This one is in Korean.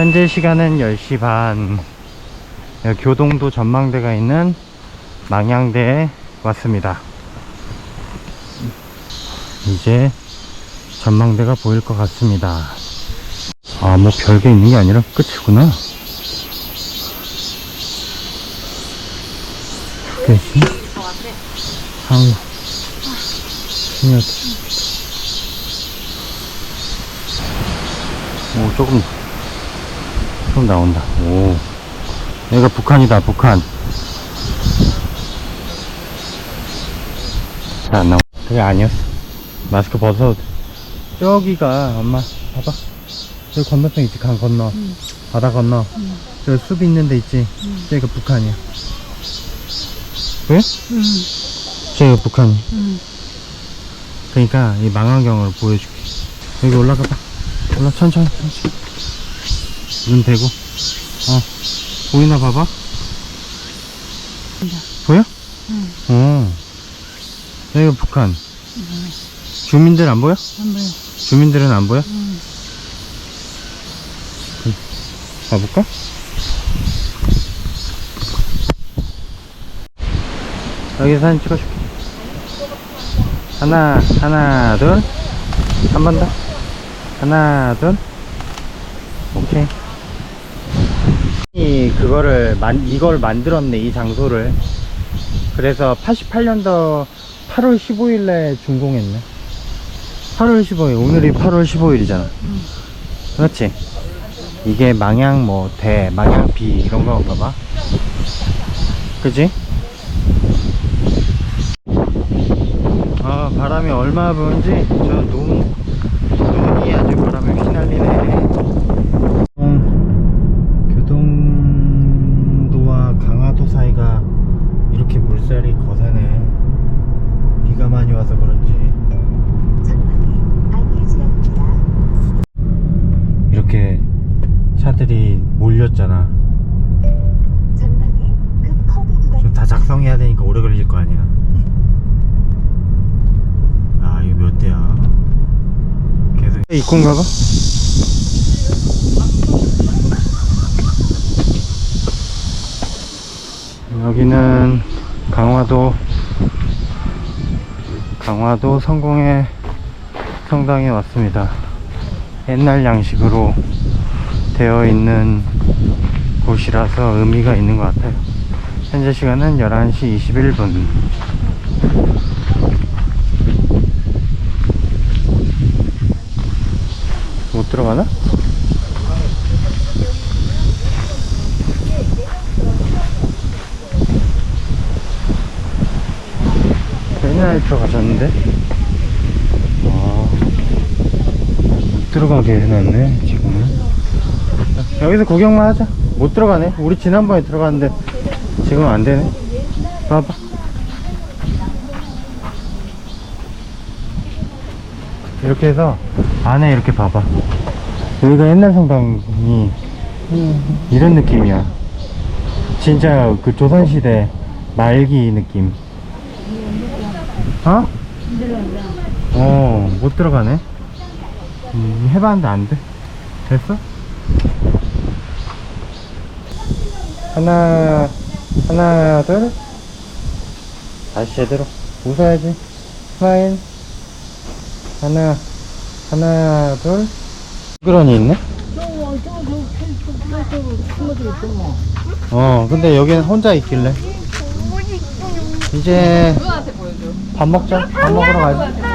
현재 시간은 10시 반. 여기 교동도 전망대가 있는 망향대에 왔습니다. 이제 전망대가 보일 것 같습니다. 아, 뭐 별게 있는 게 아니라 끝이구나. 좋겠지? 한국. 신기하다. 오, 조금, 좀 나온다. 오. 여기가 북한이다, 북한. 잘 안 나와. 그게 아니었어. 마스크 벗어도 돼. 저기가, 엄마, 봐봐. 저기 건너편 있지, 강 건너. 바다 건너. 저기 숲 있는 데 있지. 저기가 북한이야. 왜? 응, 저기가 북한이야. 응. 그러니까 이 망원경을 보여줄게. 여기 올라가 봐. 올라 천천히 천천히. 눈 대고. 어. 보이나 봐봐. 보여? 응. 어. 여기가 북한. 주민들 안 보여? 한 번, 주민들은 안 보여? 응. 가볼까? 여기 사진 찍어줄게. 하나, 하나, 둘. 한 번 더. 하나, 둘. 오케이. 이, 그거를, 만, 이걸 만들었네, 이 장소를. 그래서 88년도 8월 15일에 준공했네. 8월 15일, 오늘이 8월 15일이잖아. 그렇지? 이게 망향 뭐 대, 망향 비 이런 건가 봐. 그지? 아 바람이 얼마나 부는지 저 눈, 눈이 아주 바람에 휘날리네. 음, 교동도와 강화도 사이가 이렇게 물살이 거세네. 와서 그런지. 이렇게 차들이 몰렸잖아. 좀 다 작성해야 되니까 오래 걸릴 거 아니야. 아, 이거 몇 대야? 계속. 입구인가 봐? 여기는 강화도, 강화도 성공의 성당에 왔습니다. 옛날 양식으로 되어 있는 곳이라서 의미가 있는 것 같아요. 현재 시간은 11시 21분. 못 들어가나? 옛날에 들어가셨는데? 아, 못 들어가게 해놨네, 지금은. 여기서 구경만 하자. 못 들어가네. 우리 지난번에 들어갔는데 지금 안 되네. 봐봐. 이렇게 해서 안에 이렇게 봐봐. 여기가 옛날 성당이 이런 느낌이야. 진짜 그 조선시대 말기 느낌. 어? 어, 못 들어가네. 음, 해봤는데 안 돼. 됐어? 하나, 하나, 둘. 다시 제대로. 웃어야지. 스마일. 하나, 하나, 둘. 그러니 있네? 어, 근데 여기는 혼자 있길래. 이제 밥 먹자. 밥 먹으러 밤새